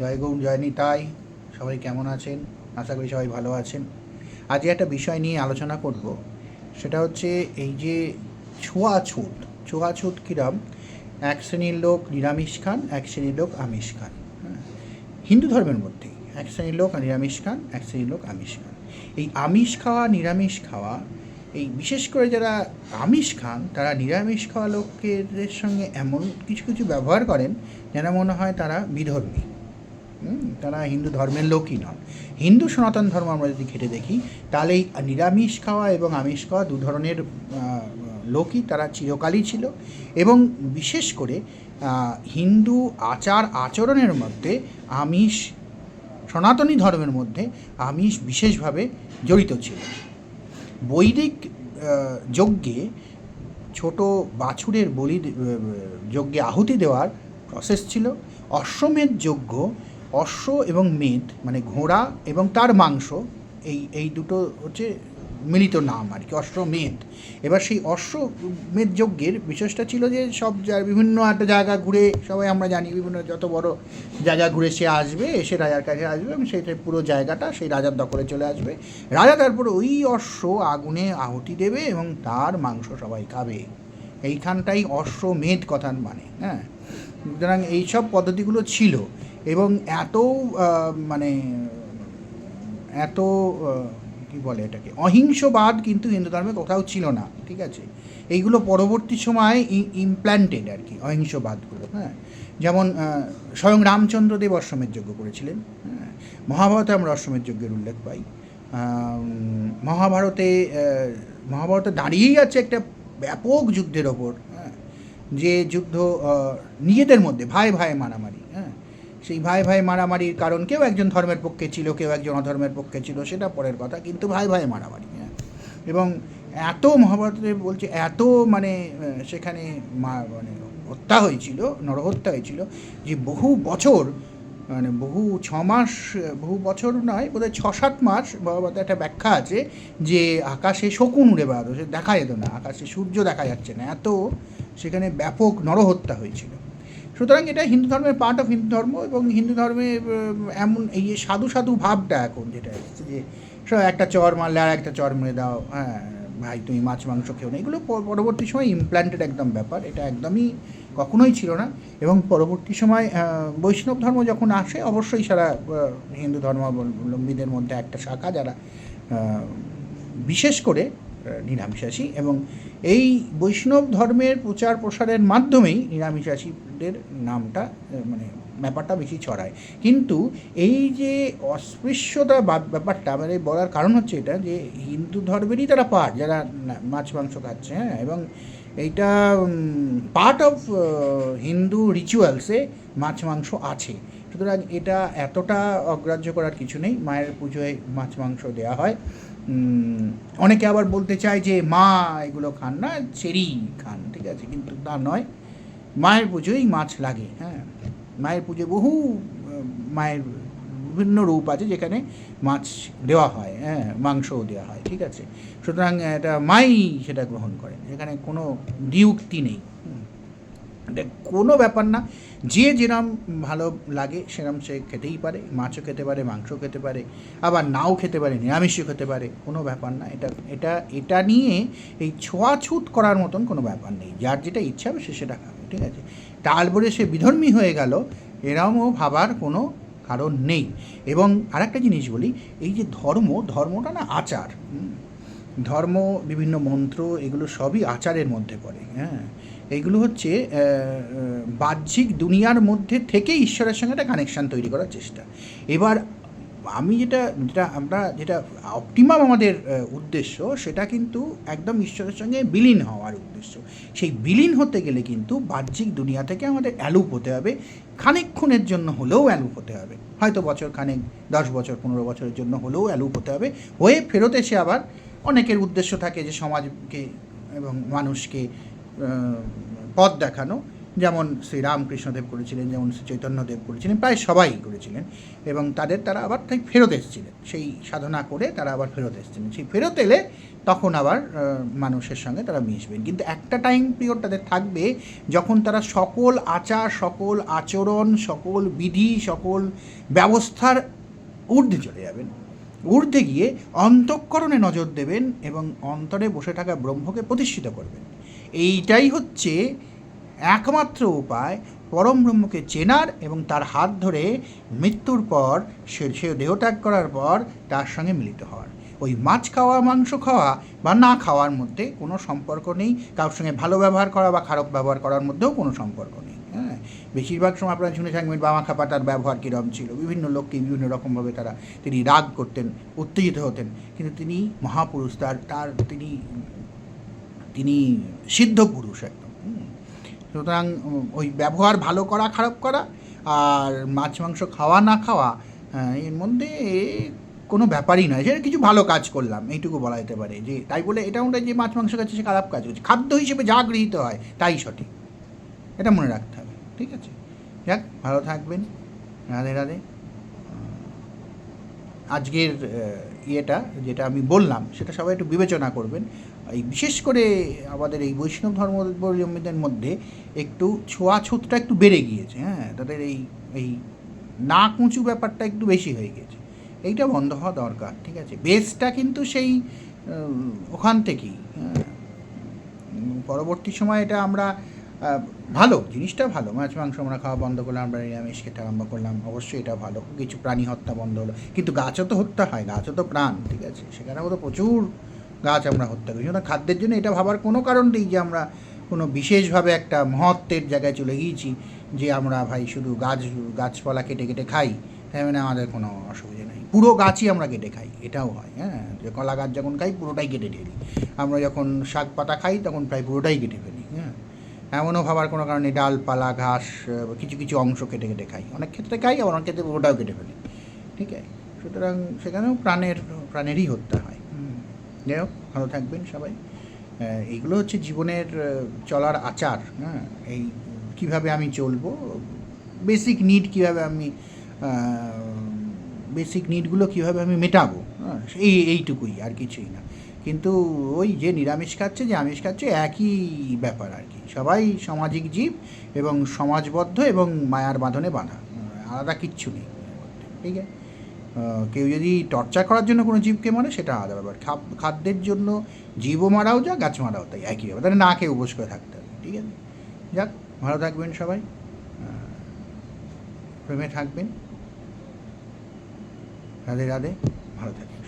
জয় গৌর জয় নিতাই সবাই কেমন আছেন? আশা করি সবাই ভালো আছেন। আজকে একটা বিষয় নিয়ে আলোচনা করব। সেটা হচ্ছে এই যে ছোঁয়াছুত ছোঁয়াছুত কিরম? এক শ্রেণির লোক নিরামিষ খান, এক শ্রেণির লোক আমিষ খান। হ্যাঁ। হিন্দু ধর্মের মধ্যেই এক শ্রেণির লোক নিরামিষ খান, এক শ্রেণির লোক আমিষ খান। এই আমিষ খাওয়া, নিরামিষ খাওয়া, এই বিশেষ করে যারা আমিষ খান, তারা নিরামিষ খাওয়া লোকেদের সঙ্গে এমন কিছু কিছু ব্যবহার করেন যেন মনে হয় তারা বিধর্মী। তারা হিন্দু ধর্মের লোকই নন। হিন্দু সনাতন ধর্ম আমরা যদি ঘেটে দেখি, তাহলে এই নিরামিষ খাওয়া এবং আমিষ খাওয়া দু ধরনের লোকই তারা চিরকালই ছিল এবং বিশেষ করে হিন্দু আচার আচরণের মধ্যে আমিষ, সনাতনী ধর্মের মধ্যে আমিষ বিশেষভাবে জড়িত ছিল। বৈদিক যজ্ঞে ছোট বাছুরের বলি যজ্ঞে আহুতি দেওয়ার প্রসেস ছিল। অশ্বমেধ যজ্ঞ অশ্ব এবং মেদ মানে ঘোড়া এবং তার মাংস, এই এই দুটো হচ্ছে মিলিত নাম আর কি অশ্বমেধ এবার সেই অশ্বমেধ যজ্ঞের বিশেষটা ছিল যে সব বিভিন্ন একটা জায়গা ঘুরে সবাই আমরা জানি, বিভিন্ন যত বড় জায়গা ঘুরে সে আসবে, এসে রাজার কাছে আসবে এবং সেইটা পুরো জায়গাটা সেই রাজার দখলে চলে আসবে। রাজা তারপর ওই অশ্ব আগুনে আহুতি দেবে এবং তার মাংস সবাই খাবে। এইখানটাই অশ্বমেধ কথার মানে হ্যাঁ? সুতরাং এইসব পদ্ধতিগুলো ছিল। এবং এত মানে এত কি বলে এটাকে, অহিংসবাদ কিন্তু হিন্দু ধর্মে কোথাও ছিল না, ঠিক আছে? এইগুলো পরবর্তী সময়ে ইমপ্ল্যান্টেড আর কি, অহিংসবাদগুলো হ্যাঁ? যেমন স্বয়ং রামচন্দ্রদেব অশ্বমেধ যজ্ঞ করেছিলেন হ্যাঁ? মহাভারতে আমরা অশ্বমেধ যজ্ঞের উল্লেখ পাই। মহাভারতে মহাভারতে দাঁড়িয়েই আছে একটা ব্যাপক যুদ্ধের ওপর হ্যাঁ? যে যুদ্ধ নিজেদের মধ্যে, ভাই ভাই মারামারি হ্যাঁ? সেই ভাই ভাই মারামারির কারণ কেউ একজন ধর্মের পক্ষে ছিল, কেউ একজন অধর্মের পক্ষে ছিল, সেটা পরের কথা। কিন্তু ভাই ভাই মারামারি হ্যাঁ। এবং এত মহাভারতে বলছে, এত মানে সেখানে মানে হত্যা হয়েছিল, নরহত্যা হয়েছিল, যে বহু বছর মানে বহু ছ মাস, বহু বছর নয়, বোধহয় ছ সাত মাস মহাভারতে একটা ব্যাখ্যা আছে যে আকাশে শকুন উড়ে বেড়াতো, সে দেখা যেত না, আকাশে সূর্য দেখা যাচ্ছে না, এত সেখানে ব্যাপক নরহত্যা হয়েছিল। সুতরাং এটা হিন্দু ধর্মের পার্ট অফ হিন্দু ধর্ম এবং হিন্দু ধর্মে এমন এই সাধু সাধু ভাবটা এখন যেটা এসেছে যে একটা চর মারলে আর একটা চর মেরে দাও হ্যাঁ ভাই তুমি মাছ মাংস খেও না, এগুলো পরবর্তী সময় ইমপ্ল্যান্টেড একদম ব্যাপার, এটা একদমই কখনোই ছিল না এবং পরবর্তী সময় বৈষ্ণব ধর্ম যখন আসে, অবশ্যই সারা হিন্দু ধর্মাবলম্বীদের মধ্যে একটা শাখা যারা বিশেষ করে নিরামিষাশী এবং এই বৈষ্ণব ধর্মের প্রচার প্রসারের মাধ্যমেই নিরামিষাশীদের নামটা মানে ব্যাপারটা বেশি ছড়ায়। কিন্তু এই যে অস্পৃশ্যতা ব্যাপারটা মানে বলার কারণ হচ্ছে এটা যে হিন্দু ধর্মেরই তারা পার্ট যারা মাছ, মাংস খাচ্ছে হ্যাঁ এবং এইটা পার্ট অফ হিন্দু রিচুয়ালসে মাছ, মাংস আছে। সুতরাং এটা এতটা অগ্রাহ্য করার কিছু নেই। মায়ের পুজোয় মাছ, মাংস দেওয়া হয়। অনেকে আবার বলতে চায় যে, মা, এগুলো খান না, চেরি খান। ঠিক আছে, কিন্তু তা নয়। মায়ের পুজোয় মাছ লাগে হ্যাঁ। মায়ের পুজোয় বহু মায়ের বিভিন্ন রূপ আছে যেখানে মাছ দেওয়া হয় হ্যাঁ মাংসও দেওয়া হয়, ঠিক আছে। সুতরাং এটা মাই সেটা গ্রহণ করেন, এখানে কোনো দ্বিউক্তি নেই। কোনো ব্যাপার না। যে যেরম ভালো লাগে সেরম সে খেতেই পারে। মাছও খেতে পারে মাংস খেতে পারে, আবার নাও খেতে পারে, নিরামিষও খেতে পারে, কোনো ব্যাপার না। এটা এটা এটা নিয়ে এই ছোঁয়াছুত করার মতন কোনো ব্যাপার নেই। যার যেটা ইচ্ছা হবে সে সেটা খাবে, ঠিক আছে? তারপরে সে বিধর্মী হয়ে গেল, এরমও ভাবার কোনো কারণ নেই। এবং আরেকটা জিনিস বলি, এই যে ধর্ম, ধর্মটা না আচার। ধর্ম, বিভিন্ন মন্ত্র, এগুলো সবই আচারের মধ্যে পড়ে হ্যাঁ। এইগুলো হচ্ছে বাহ্যিক দুনিয়ার মধ্যে থেকে ঈশ্বরের সঙ্গে একটা কানেকশান তৈরি করার চেষ্টা। এবার আমি যেটা যেটা আমরা, যেটা অপটিমাম আমাদের উদ্দেশ্য, সেটা কিন্তু একদম ঈশ্বরের সঙ্গে বিলীন হওয়ার উদ্দেশ্য। সেই বিলীন হতে গেলে কিন্তু বাহ্যিক দুনিয়া থেকে আমাদের অ্যালুপ হতে হবে। খানিকক্ষণের জন্য হলেও অ্যালুপ হতে হবে। হয়তো বছর খানেক দশ বছর, পনেরো বছরের জন্য হলেও অ্যালুপ হতে হবে। হয়ে ফেরত এসে আবার অনেকের উদ্দেশ্য থাকে যে সমাজকে এবং মানুষকে পথ দেখানো। যেমন শ্রী রামকৃষ্ণদেব করেছিলেন, যেমন শ্রী চৈতন্যদেব করেছিলেন, প্রায় সবাই করেছিলেন। এবং তাদের তারা আবার তাই ফেরত এসেছিলেন। সেই সাধনা করে তারা আবার ফেরত এসেছিলেন। সেই ফেরত এলে তখন আবার মানুষের সঙ্গে তারা মিশবেন। কিন্তু একটা টাইম পিরিয়ড তাদের থাকবে যখন তারা সকল আচার, সকল আচরণ, সকল বিধি, সকল ব্যবস্থার ঊর্ধ্বে চলে যাবেন। ঊর্ধ্বে গিয়ে অন্তঃকরণে নজর দেবেন এবং অন্তরে বসে থাকা ব্রহ্মকে প্রতিষ্ঠিত করবেন। এইটাই হচ্ছে একমাত্র উপায়। পরম ব্রহ্মকে চেনার এবং তার হাত ধরে মৃত্যুর পর সে সে দেহত্যাগ করার পর তার সঙ্গে মিলিত হওয়ার। ওই মাছ খাওয়া, মাংস খাওয়া বা না খাওয়ার মধ্যে কোনো সম্পর্ক নেই। কারোর সঙ্গে ভালো ব্যবহার করা বা খারাপ ব্যবহার করার মধ্যেও কোনো সম্পর্ক নেই। হ্যাঁ বেশিরভাগ সময় আপনারা শুনে থাকবেন বামা খাপাটার ব্যবহার কীরকম ছিল। বিভিন্ন লোককে বিভিন্ন রকমভাবে তারা, তিনি রাগ করতেন, উত্তেজিত হতেন। কিন্তু তিনি মহাপুরুষ, তার তার তিনি তিনি সিদ্ধ পুরুষ একদম। সুতরাং ওই ব্যবহার ভালো করা, খারাপ করা, আর মাছ, মাংস খাওয়া, না খাওয়া এর মধ্যে কোনো ব্যাপারই নয়। যে কিছু ভালো কাজ করলাম, এইটুকু বলা যেতে পারে। যে তাই বলে এটা ওটা যে মাছ, মাংস খাচ্ছে, সে খারাপ কাজ করছে। খাদ্য হিসেবে যা গৃহীত হয়, তাই সঠিক। এটা মনে রাখতে ঠিক আছে। যাক, ভালো থাকবেন। রাধে রাধে। আজকের ইয়েটা যেটা আমি বললাম, সেটা সবাই একটু বিবেচনা করবেন। এই বিশেষ করে আমাদের এই বৈষ্ণব ধর্মাবলম্বীদের মধ্যে একটু ছোঁয়াছুতটা একটু বেড়ে গিয়েছে হ্যাঁ? তাদের এই এই নাক উঁচু ব্যাপারটা একটু বেশি হয়ে গেছে এইটা বন্ধ হওয়া দরকার, ঠিক আছে? বেসটা কিন্তু সেই ওখান থেকেই হ্যাঁ? পরবর্তী সময় এটা আমরা ভালো, জিনিসটা ভালো। মাছ, মাংস আমরা খাওয়া বন্ধ করলাম, আমরা নিরামিষ খেতে আরম্ভ করলাম। অবশ্যই এটা ভালো। কিছু প্রাণী হত্যা বন্ধ হলো। কিন্তু গাছও তো হত্যা হয়, গাছও তো প্রাণ, ঠিক আছে? সেখানেও তো প্রচুর গাছ আমরা হত্যা করি সুতরাং খাদ্যের জন্য এটা ভাবার কোনো কারণ নেই যে আমরা কোনো বিশেষভাবে একটা মহত্বের জায়গায় চলে গিয়েছি যে আমরা ভাই শুধু গাছ, গাছপালা কেটে কেটে খাই। তাই মানে আমাদের কোনো অসুবিধা নেই। পুরো গাছই আমরা কেটে খাই, এটাও হয় হ্যাঁ? যে কলা গাছ যখন খাই, পুরোটাই কেটে ফেলি আমরা যখন শাক পাতা খাই, তখন প্রায় পুরোটাই কেটে ফেলি। এমনও ভাবার কোনো কারণে ডালপালা ঘাস কিছু কিছু অংশ কেটে কেটে খাই। অনেক ক্ষেত্রে খাই, আবার অনেক ক্ষেত্রে পুরোটাও কেটে ফেলি। ঠিক আছে? সুতরাং সেখানেও প্রাণের, প্রাণেরই হত্যা হয়। যাই হোক, ভালো থাকবেন সবাই। এইগুলো হচ্ছে জীবনের চলার আচার। হ্যাঁ এই কীভাবে আমি চলবো বেসিক নিড কীভাবে আমি বেসিক নিডগুলো কীভাবে আমি মেটাবো। হ্যাঁ এই, এইটুকুই, আর কিছুই না। কিন্তু ওই যে নিরামিষ খাচ্ছে যে আমিষ খাচ্ছে, একই ব্যাপার আর কি। সবাই সামাজিক জীব এবং সমাজবদ্ধ এবং মায়ার বাঁধনে বাঁধা। আলাদা কিচ্ছু নেই। ঠিক আছে? কেউ যদি টর্চার করার জন্য কোনো জীবকে মারে সেটা আলাদা ব্যাপার। খাদ্যের জন্য জীবও মারাও যা গাছ মারাও তাই একই ব্যাপার। তাহলে না খেয়ে উপোস করে থাকতে হবে। ঠিক আছে? যাক, ভালো থাকবেন সবাই। প্রেমে থাকবেন। রাধে রাধে। ভালো থাকবেন।